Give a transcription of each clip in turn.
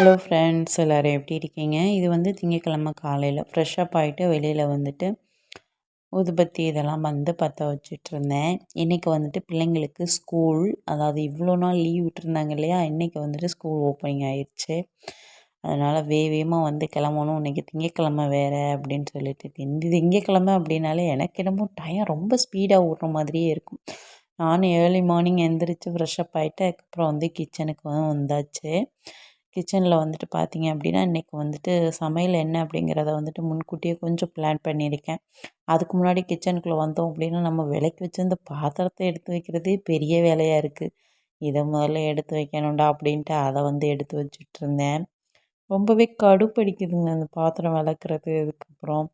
Hello friends எல்லோரும் எப்படி இருக்கீங்க? இது வந்து திங்கக்கிழமை காலையில் ஃப்ரெஷ்ஷப் ஆகிட்டு வெளியில் வந்துட்டு ஊதுபத்தி இதெல்லாம் வந்து பற்ற வச்சிட்ருந்தேன். இன்றைக்கி வந்துட்டு பிள்ளைங்களுக்கு ஸ்கூல் அதாவது இவ்வளோ நாள் லீவ் விட்டுருந்தாங்க இல்லையா? இன்றைக்கி வந்துட்டு ஸ்கூல் ஓப்பனிங் ஆயிடுச்சு அதனால் வே வேகமாக வந்து கிளம்பணும். இன்றைக்கி திங்கக்கிழமை வேறு அப்படின்னு சொல்லிட்டு இந்த திங்கக்கிழமை அப்படின்னாலே எனக்கு என்னமோ டயம் ரொம்ப ஸ்பீடாக ஓடுற மாதிரியே இருக்கும். நான் ஏர்லி மார்னிங் எந்திரிச்சு ஃப்ரெஷ்ஷப் ஆகிட்டு அதுக்கப்புறம் வந்து கிச்சனுக்கு வந்தாச்சு. கிச்சனில் வந்துட்டு பார்த்திங்க அப்படின்னா இன்றைக்கி வந்துட்டு சமையல் என்ன அப்படிங்கிறத வந்துட்டு முன்கூட்டியே கொஞ்சம் பிளான் பண்ணியிருக்கேன். அதுக்கு முன்னாடி கிச்சனுக்குள்ளே வந்தோம் அப்படின்னா நம்ம விலைக்கு வச்சிருந்த பாத்திரத்தை எடுத்து வைக்கிறதே பெரிய வேலையாக இருக்குது இதை முதல்ல எடுத்து வைக்கணும்டா அப்படின்ட்டு அதை வந்து எடுத்து வச்சுட்ருந்தேன். ரொம்பவே கடுப்படிக்குதுங்க அந்த பாத்திரம் விளக்குறது அதுக்கப்புறம்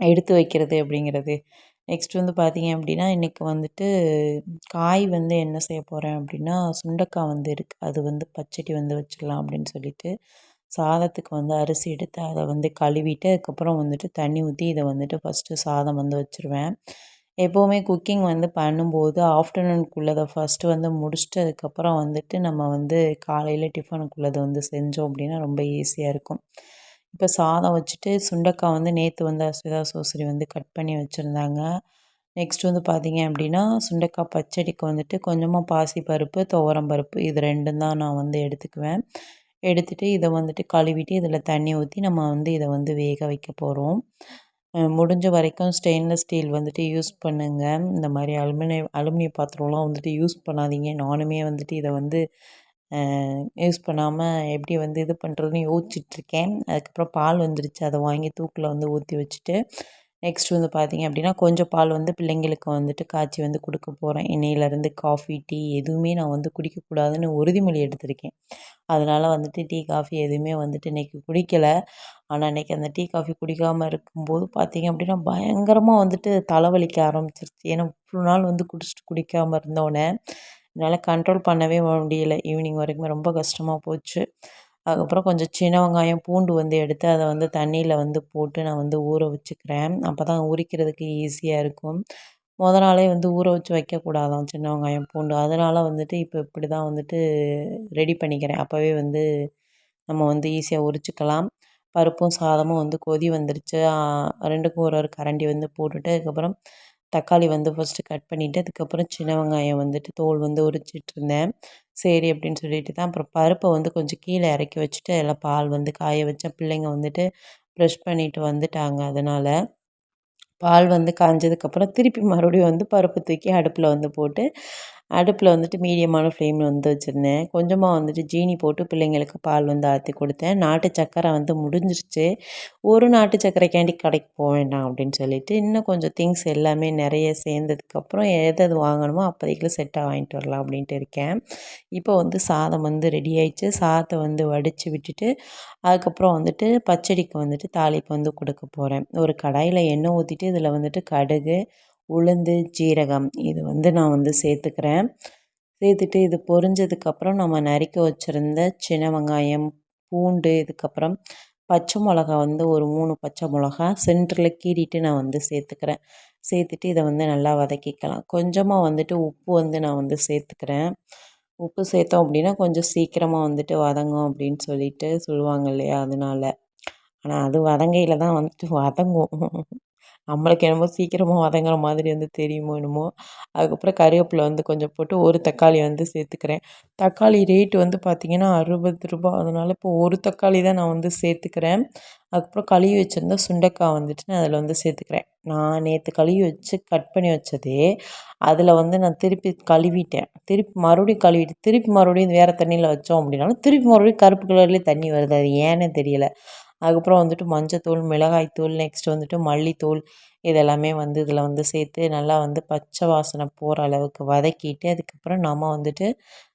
எடுத்து வைக்கிறது அப்படிங்கிறது நெக்ஸ்ட் வந்து பார்த்திங்க அப்படின்னா இன்றைக்கி வந்துட்டு காய் வந்து என்ன செய்ய போகிறேன் அப்படின்னா சுண்டக்காய் வந்து இருக்குது அது வந்து பச்சடி வந்து வச்சிடலாம் அப்படின்னு சொல்லிட்டு சாதத்துக்கு வந்து அரிசி எடுத்து அதை வந்து கழுவிட்டு அதுக்கப்புறம் வந்துட்டு தண்ணி ஊற்றி இதை வந்துட்டு ஃபஸ்ட்டு சாதம் வந்து வச்சுருவேன். எப்போவுமே குக்கிங் வந்து பண்ணும்போது ஆஃப்டர்நூனுக்குள்ளதை ஃபஸ்ட்டு வந்து முடிச்சுட்டு அதுக்கப்புறம் வந்துட்டு நம்ம வந்து காலையில் டிஃபனுக்குள்ளதை வந்து செஞ்சோம் அப்படின்னா ரொம்ப ஈஸியாக இருக்கும். இப்போ சாதம் வச்சுட்டு சுண்டக்காய் வந்து நேற்று வந்து அஸ்விதா சோசரி வந்து கட் பண்ணி வச்சுருந்தாங்க. நெக்ஸ்ட் வந்து பார்த்திங்க அப்படின்னா சுண்டக்காய் பச்சடிக்கு வந்துட்டு கொஞ்சமாக பாசி பருப்பு துவரம் பருப்பு இது ரெண்டும் தான் நான் வந்து எடுத்துக்குவேன். எடுத்துகிட்டு இதை வந்துட்டு கழுவிட்டு இதில் தண்ணி ஊற்றி நம்ம வந்து இதை வந்து வேக வைக்க போகிறோம் முடிஞ்ச வரைக்கும் ஸ்டெயின்லெஸ் ஸ்டீல் வந்துட்டு யூஸ் பண்ணுங்கள் இந்த மாதிரி அலுமினிய அலுமினிய பாத்திரம்லாம் வந்துட்டு யூஸ் பண்ணாதீங்க. நானுமே வந்துட்டு இதை வந்து யூஸ் பண்ணாமல் எப்படி வந்து இது பண்ணுறதுன்னு யோசிச்சிட்ருக்கேன். அதுக்கப்புறம் பால் வந்துருச்சு. அதை வாங்கி தூக்கில் வந்து ஊற்றி வச்சுட்டு நெக்ஸ்ட் வந்து பார்த்திங்க அப்படின்னா கொஞ்சம் பால் வந்து பிள்ளைங்களுக்கு வந்துட்டு காய்ச்சி வந்து கொடுக்க போகிறேன் இன்னையிலேருந்து காஃபி டீ எதுவுமே நான் வந்து குடிக்கக்கூடாதுன்னு உறுதிமொழி எடுத்திருக்கேன். அதனால் வந்துட்டு டீ காஃபி எதுவுமே வந்துட்டு இன்றைக்கி குடிக்கலை. ஆனால் இன்றைக்கி அந்த டீ காஃபி குடிக்காமல் இருக்கும்போது பார்த்திங்க அப்படின்னா பயங்கரமாக வந்துட்டு தலைவலிக்க ஆரம்பிச்சிருச்சு. ஏன்னா இவ்வளோ நாள் வந்து குடிச்சிட்டு குடிக்காமல் இருந்தோடனே என்னால் கண்ட்ரோல் பண்ணவே முடியல. ஈவினிங் வரைக்கும் ரொம்ப கஷ்டமாக போச்சு. அதுக்கப்புறம் கொஞ்சம் சின்ன வெங்காயம் பூண்டு வந்து எடுத்து அதை வந்து தண்ணியில் வந்து போட்டு நான் வந்து ஊற வச்சுக்கிறேன். அப்போ தான் உரிக்கிறதுக்கு ஈஸியாக இருக்கும். முத நாளே வந்து ஊற வச்சு வைக்கக்கூடாதான் சின்ன வெங்காயம் பூண்டு. அதனால் வந்துட்டு இப்போ இப்படி தான் வந்துட்டு ரெடி பண்ணிக்கிறேன். அப்போவே வந்து நம்ம வந்து ஈஸியாக உரிச்சிக்கலாம். பருப்பும் சாதமும் வந்து கொதி வந்துருச்சு. ரெண்டுக்கும் ஒரு ஒரு கரண்டி வந்து போட்டுட்டு அதுக்கப்புறம் தக்காளி வந்து ஃபஸ்ட்டு கட் பண்ணிவிட்டு அதுக்கப்புறம் சின்ன வெங்காயம் வந்துட்டு தோல் வந்து உரிச்சிட்ருந்தேன். சரி அப்படின்னு சொல்லிட்டு தான் அப்புறம் பருப்பை வந்து கொஞ்சம் கீழே இறக்கி வச்சுட்டு எல்லாம் பால் வந்து காய வச்சேன். பிள்ளைங்க வந்துட்டு ப்ரெஷ் பண்ணிவிட்டு வந்துட்டாங்க அதனால். பால் வந்து காஞ்சதுக்கப்புறம் திருப்பி மறுபடியும் வந்து பருப்பு தூக்கி அடுப்பில் வந்து போட்டு அடுப்பில் வந்துட்டு மீடியமான ஃப்ளேமில் வந்து வச்சுருந்தேன். கொஞ்சமாக வந்துட்டு ஜீனி போட்டு பிள்ளைங்களுக்கு பால் வந்து ஆற்றி கொடுத்தேன். நாட்டு சக்கரை வந்து முடிஞ்சிருச்சு. ஒரு நாட்டு சக்கரைக்காண்டி கடைக்கு போக வேண்டாம் அப்படின்னு சொல்லிட்டு இன்னும் கொஞ்சம் திங்ஸ் எல்லாமே நிறைய சேர்ந்ததுக்கப்புறம் எது எது வாங்கணுமோ அப்போதைக்கு செட்டாக வாங்கிட்டு வரலாம் அப்படின்ட்டு இருக்கேன். இப்போ வந்து சாதம் வந்து ரெடி ஆயிடுச்சு. சாதத்தை வந்து வடித்து விட்டுட்டு அதுக்கப்புறம் வந்துட்டு பச்சடிக்கு வந்துட்டு தாளிப்பு வந்து கொடுக்க போகிறேன் ஒரு கடாயில் எண்ணெய் ஊற்றிட்டு இதில் வந்துட்டு கடுகு உளுந்து ஜீரகம் இது வந்து நான் வந்து சேர்த்துக்கிறேன். சேர்த்துட்டு இது பொரிஞ்சதுக்கப்புறம் நம்ம நறுக்கி வச்சுருந்த சின்ன வெங்காயம் பூண்டு இதுக்கப்புறம் பச்சை மிளகா வந்து ஒரு மூணு பச்சை மிளகா சென்டரில் கீறிட்டு நான் வந்து சேர்த்துக்கிறேன். சேர்த்துட்டு இதை வந்து நல்லா வதக்கிக்கலாம். கொஞ்சமாக வந்துட்டு உப்பு வந்து நான் வந்து சேர்த்துக்கிறேன். உப்பு சேர்த்தோம் அப்படின்னா கொஞ்சம் சீக்கிரமாக வந்துட்டு வதங்கும் அப்படின்னு சொல்லிட்டு சொல்லுவாங்க இல்லையா அதனால. ஆனால் அது வதங்கையில் தான் வந்துட்டு வதங்கும். நம்மளுக்கு என்னமோ சீக்கிரமாக வதங்குற மாதிரி வந்து தெரியுமோ என்னமோ. அதுக்கப்புறம் கருவேப்பிலை வந்து கொஞ்சம் போட்டு ஒரு தக்காளி வந்து சேர்த்துக்கிறேன். தக்காளி ரேட்டு வந்து பார்த்திங்கன்னா அறுபது ரூபா. அதனால் இப்போ ஒரு தக்காளி தான் நான் வந்து சேர்த்துக்கிறேன். அதுக்கப்புறம் கழுவி வச்சுருந்தா சுண்டைக்காய் வந்துட்டு நான் அதில் வந்து சேர்த்துக்கிறேன். நான் நேற்று கழுவி வச்சு கட் பண்ணி வச்சதே அதில் வந்து நான் திருப்பி கழுவிட்டேன். திருப்பி மறுபடியும் கழுவிட்டு திருப்பி மறுபடியும் வேறு தண்ணியில் வச்சோம் அப்படின்னாலும் திருப்பி மறுபடியும் கருப்பு கலர்லேயே தண்ணி வருது. அது ஏன்னு தெரியலை. அதுக்கப்புறம் வந்துட்டு மஞ்சத்தூள் மிளகாய்த்தூள் நெக்ஸ்ட் வந்துட்டு மல்லித்தூள் இதெல்லாமே வந்து இதில் வந்து சேர்த்து நல்லா வந்து பச்சை வாசனை போகிற அளவுக்கு வதக்கிட்டு அதுக்கப்புறம் நம்ம வந்துட்டு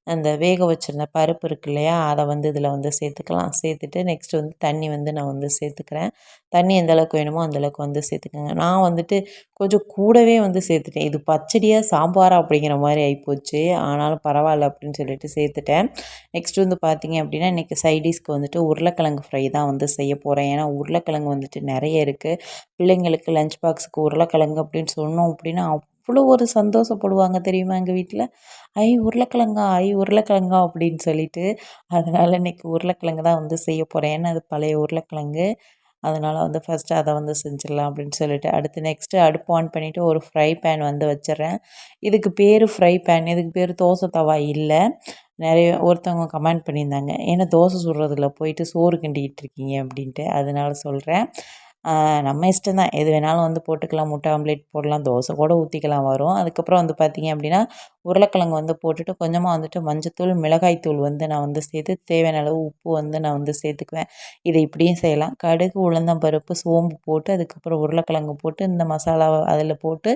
அந்த வேக வச்சுருந்த பருப்பு இருக்கு இல்லையா அதை வந்து இதில் வந்து சேர்த்துக்கலாம். சேர்த்துட்டு நெக்ஸ்ட் வந்து தண்ணி வந்து நான் வந்து சேர்த்துக்கிறேன். தண்ணி எந்தளவுக்கு வேணுமோ அந்தளவுக்கு வந்து சேர்த்துக்கோங்க. நான் வந்துட்டு கொஞ்சம் கூடவே வந்து சேர்த்துட்டேன். இது பச்சடியாக சாம்பாரா அப்படிங்கிற மாதிரி ஆகிப்போச்சு ஆனாலும் பரவாயில்ல அப்படின்னு சொல்லிட்டு சேர்த்துட்டேன். நெக்ஸ்ட் வந்து பார்த்திங்க அப்படின்னா இன்றைக்கி சைடிஷ்க்கு வந்துட்டு உருளைக்கிழங்கு ஃப்ரை தான் வந்து செய்ய போகிறேன் ஏன்னா உருளைக்கிழங்கு வந்துட்டு நிறைய இருக்குது பிள்ளைங்களுக்கு லஞ்ச் பாக்ஸுக்கு உருளைக்கிழங்கு அப்படின்னு சொன்னோம் அப்படின்னா அவ்வளோ ஒரு சந்தோஷப்படுவாங்க தெரியுமா எங்கள் வீட்டில் ஐ உருளைக்கிழங்கா ஐ உருளைக்கிழங்கா அப்படின்னு சொல்லிட்டு அதனால் இன்றைக்கி உருளைக்கிழங்கு தான் வந்து செய்ய போகிறேன் ஏன்னா அது பழைய உருளைக்கிழங்கு. அதனால் வந்து ஃபஸ்ட்டு அதை வந்து செஞ்சிடலாம் அப்படின்னு சொல்லிட்டு அடுத்து நெக்ஸ்ட்டு அடுப்பு ஆன் பண்ணிவிட்டு ஒரு ஃப்ரை பேன் வந்து வச்சிடுறேன். இதுக்கு பேர் ஃப்ரை பேன் இதுக்கு பேர் தோசை தவா இல்லை. நிறைய ஒருத்தவங்க கமெண்ட் பண்ணியிருந்தாங்க. ஏன்னா தோசை சுடுறதுல போயிட்டு சோறு கிண்டிக்கிட்டு இருக்கீங்க அப்படின்ட்டு. அதனால் சொல்கிறேன் நம்ம இஷ்டம் தான் எது வேணாலும் வந்து போட்டுக்கலாம். முட்டை ஆம்லேட் போடலாம். தோசை கூட ஊற்றிக்கலாம் வரும். அதுக்கப்புறம் வந்து பார்த்திங்க அப்படின்னா உருளைக்கிழங்கு வந்து போட்டுட்டு கொஞ்சமாக வந்துட்டு மஞ்சத்தூள் மிளகாய்த்தூள் வந்து நான் வந்து சேர்த்து தேவையான அளவு உப்பு வந்து நான் வந்து சேர்த்துக்குவேன். இதை இப்படியும் செய்யலாம். கடுகு உளுந்தம்பருப்பு சோம்பு போட்டு அதுக்கப்புறம் உருளைக்கிழங்கு போட்டு இந்த மசாலாவை அதில் போட்டு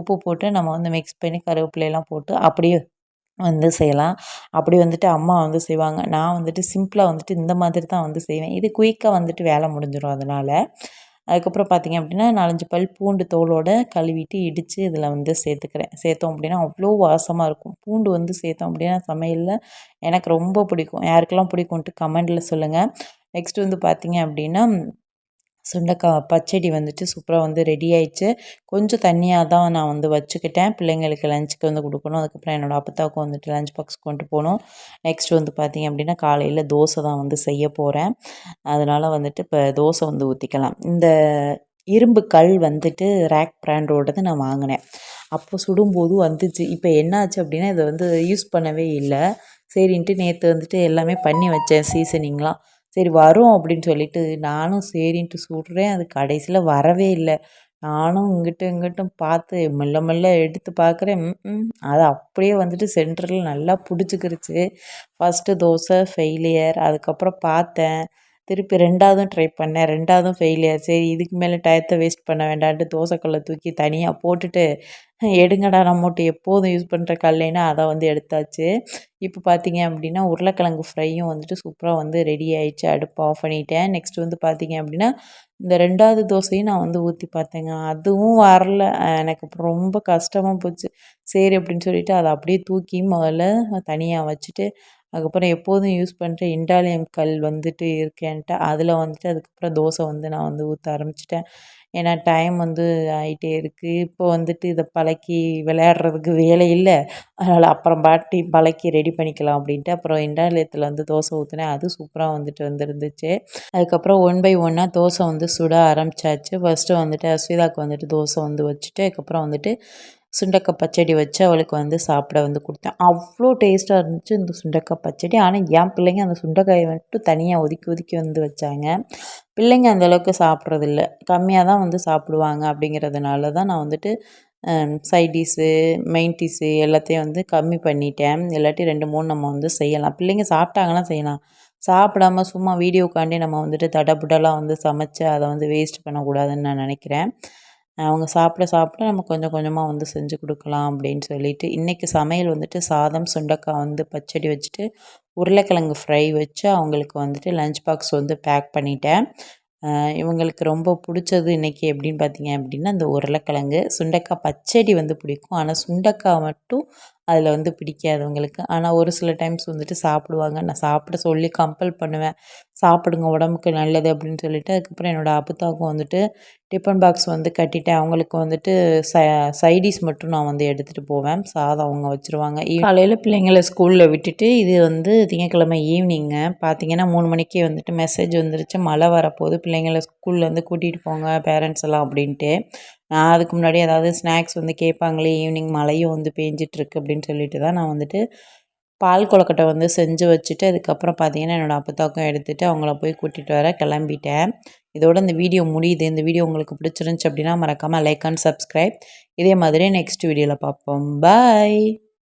உப்பு போட்டு நம்ம வந்து மிக்ஸ் பண்ணி கருவேப்பிலையெல்லாம் போட்டு அப்படியே வந்து செய்யலாம். அப்படி வந்துட்டு அம்மா வந்து செய்வாங்க. நான் வந்துட்டு சிம்பிளாக வந்துட்டு இந்த மாதிரி தான் வந்து செய்வேன். இது குயிக்காக வந்துட்டு வேலை முடிஞ்சிடும் அதனால். அதுக்கப்புறம் பார்த்திங்க அப்படின்னா நாலஞ்சு பல் பூண்டு தோலோடு கழுவிட்டு இடித்து இதில் வந்து சேர்த்துக்கிறேன். சேர்த்தோம் அப்படின்னா அவ்வளோ வாசமாக இருக்கும். பூண்டு வந்து சேர்த்தோம் அப்படின்னா சமையலில் எனக்கு ரொம்ப பிடிக்கும். யாருக்கெல்லாம் பிடிக்கும்ன்ட்டு கமெண்டில் சொல்லுங்கள் நெக்ஸ்ட் வந்து பார்த்திங்க அப்படின்னா சுண்டக்காய் பச்சடி வந்துட்டு சூப்பராக வந்து ரெடி ஆயிடுச்சு. கொஞ்சம் தண்ணியாக தான் நான் வந்து வச்சுக்கிட்டேன். பிள்ளைங்களுக்கு லஞ்சுக்கு வந்து கொடுக்கணும். அதுக்கப்புறம் என்னோடய அப்பத்தாவுக்கு வந்துட்டு லஞ்ச் பாக்ஸ் கொண்டு போகணும். நெக்ஸ்ட் வந்து பார்த்திங்க அப்படின்னா காலையில் தோசை தான் வந்து செய்ய போகிறேன் அதனால் வந்துட்டு இப்போ தோசை வந்து ஊற்றிக்கலாம் இந்த இரும்பு கல் வந்துட்டு ரேக் பிராண்டோடது நான் வாங்கினேன். அப்போ சுடும்போது வந்துச்சு. இப்போ என்னாச்சு அப்படின்னா இதை வந்து யூஸ் பண்ணவே இல்லை. சரின்ட்டு நேற்று வந்துட்டு எல்லாமே பண்ணி வச்சேன் சீசனிங்லாம் சரி வரும் அப்படின்னு சொல்லிட்டு நானும் சரின்ட்டு சுடுறேன் அது கடைசியில் வரவே இல்லை. நானும் இங்கிட்டும் இங்கிட்டும் பார்த்து மெல்ல மெல்ல எடுத்து பார்க்குறேன். அது அப்படியே வந்துட்டு சென்டரில் நல்லா பிடிச்சிக்கிருச்சு. ஃபஸ்ட்டு தோசை ஃபெயிலியர் அதுக்கப்புறம் பார்த்தேன். திருப்பி ரெண்டாவதும் ட்ரை பண்ணேன். ரெண்டாவதும் ஃபெயிலியர் சரி இதுக்கு மேலே டயத்தை வேஸ்ட் பண்ண வேண்டான்ட்டு தோசைக்கல்லை தூக்கி தனியாக போட்டுட்டு எடுங்கடா நம்மட்டு எப்போதும் யூஸ் பண்ணுற கல்லைனா அதை வந்து எடுத்தாச்சு. இப்போ பார்த்தீங்க அப்படின்னா உருளைக்கிழங்கு ஃப்ரையும் வந்துட்டு சூப்பராக வந்து ரெடி ஆயிடுச்சு. அடுப்பு ஆஃப் பண்ணிட்டேன். நெக்ஸ்ட் வந்து பார்த்தீங்க அப்படின்னா இந்த ரெண்டாவது தோசையும் நான் வந்து ஊற்றி பார்த்தேங்க. அதுவும் வரல. எனக்கு ரொம்ப கஷ்டமாக போச்சு. சரி அப்படின்னு சொல்லிட்டு அதை அப்படியே தூக்கி முதல்ல தனியாக வச்சுட்டு அதுக்கப்புறம் எப்போதும் யூஸ் பண்ணுற இண்டாலியம் கல் வந்துட்டு இருக்கேன்ட்டு அதில் வந்துட்டு அதுக்கப்புறம் தோசை வந்து நான் வந்து ஊற்ற ஆரம்பிச்சிட்டேன். ஏன்னா டைம் வந்து ஆகிட்டே இருக்குது இப்போ வந்துட்டு இதை பழக்கி விளையாடுறதுக்கு வேலை இல்லை. அதனால் அப்புறம் பாட்டி பழக்கி ரெடி பண்ணிக்கலாம் அப்படின்ட்டு அப்புறம் இண்டாலியத்தில் வந்து தோசை ஊற்றினேன் அது சூப்பராக வந்துட்டு வந்துருந்துச்சு. அதுக்கப்புறம் ஒன் பை ஒன்னாக தோசை வந்து சுட ஆரம்பிச்சாச்சு. ஃபஸ்ட்டு வந்துட்டு அஸ்விதாவுக்கு வந்துட்டு தோசை வந்து வச்சுட்டு அதுக்கப்புறம் வந்துட்டு சுண்டக்காய் பச்சடி வச்சு அவளுக்கு வந்து சாப்பிட வந்து கொடுத்தேன். அவ்வளோ டேஸ்ட்டாக இருந்துச்சு இந்த சுண்டக்காய் பச்சடி. ஆனால் என் பிள்ளைங்க அந்த சுண்டைக்காயை மட்டும் தனியாக ஒதுக்கி ஒதுக்கி வந்து வச்சாங்க. பிள்ளைங்க அந்தளவுக்கு சாப்பிட்றதில்ல. கம்மியாக தான் வந்து சாப்பிடுவாங்க அப்படிங்கிறதுனால தான் நான் வந்துட்டு சைடிஸு மெயின் டிஷ்ஷு எல்லாத்தையும் வந்து கம்மி பண்ணிட்டேன். இல்லாட்டி ரெண்டு மூணு நம்ம வந்து செய்யலாம். பிள்ளைங்க சாப்பிட்டாங்கன்னா செய்யலாம். சாப்பிடாம சும்மா வீடியோக்காண்டி நம்ம வந்துட்டு தடபுடலாக வந்து சமைச்சு அதை வந்து வேஸ்ட் பண்ணக்கூடாதுன்னு நான் நினைக்கிறேன். அவங்க சாப்பிட சாப்பிட நம்ம கொஞ்சம் கொஞ்சமாக வந்து செஞ்சு கொடுக்கலாம் அப்படின்னு சொல்லிட்டு இன்றைக்கி சமையல் வந்துட்டு சாதம் சுண்டக்காய் வந்து பச்சடி வச்சுட்டு உருளைக்கிழங்கு ஃப்ரை வச்சு அவங்களுக்கு வந்துட்டு லஞ்ச் பாக்ஸ் வந்து பேக் பண்ணிட்டேன். இவங்களுக்கு ரொம்ப பிடிச்சது இன்றைக்கி எப்படின்னு பார்த்தீங்க அப்படின்னா அந்த உருளைக்கிழங்கு சுண்டக்காய் பச்சடி வந்து பிடிக்கும். ஆனால் சுண்டக்காய் மட்டும் அதில் வந்து பிடிக்காதவங்களுக்கு ஆனால் ஒரு சில டைம்ஸ் வந்துட்டு சாப்பிடுவாங்க. நான் சாப்பிட சொல்லி கம்பல் பண்ணுவேன். சாப்பிடுங்க உடம்புக்கு நல்லது அப்படின்னு சொல்லிட்டு அதுக்கப்புறம் என்னோடய அப்புத்தாவுக்கும் வந்துட்டு டிஃபன் பாக்ஸ் வந்து கட்டிட்டேன். அவங்களுக்கு வந்துட்டு ச சைடிஸ் மட்டும் நான் வந்து எடுத்துகிட்டு போவேன். சாதம் அவங்க வச்சுருவாங்க. காலையில் பிள்ளைங்களை ஸ்கூலில் விட்டுட்டு இது வந்து திங்கக்கிழமை ஈவினிங்கு பார்த்தீங்கன்னா மூணு மணிக்கே வந்துட்டு மெசேஜ் வந்துருச்சு. மழை வரப்போகுது. பிள்ளைங்களை ஸ்கூல்லேருந்து கூட்டிகிட்டு போங்க பேரண்ட்ஸ் எல்லாம் அப்படின்ட்டு. நான் அதுக்கு முன்னாடி ஏதாவது ஸ்நாக்ஸ் வந்து கேட்பாங்களே ஈவினிங் மழையும் வந்து பேஞ்சிட்ருக்கு அப்படின்னு சொல்லிட்டு தான் நான் வந்துட்டு பால் கொலக்கட்டை வந்து செஞ்சு வச்சுட்டு அதுக்கப்புறம் பார்த்தீங்கன்னா என்னோடய அப்பத்தாக்கும் எடுத்துகிட்டு அவங்கள போய் கூட்டிகிட்டு வர கிளம்பிட்டேன். இதோட இந்த வீடியோ முடியுது. இந்த வீடியோ உங்களுக்கு பிடிச்சிருந்துச்சி அப்படின்னா மறக்காமல் லைக் அண்ட் சப்ஸ்கிரைப் இதே மாதிரி நெக்ஸ்ட் வீடியோவில் பார்ப்போம் பாய்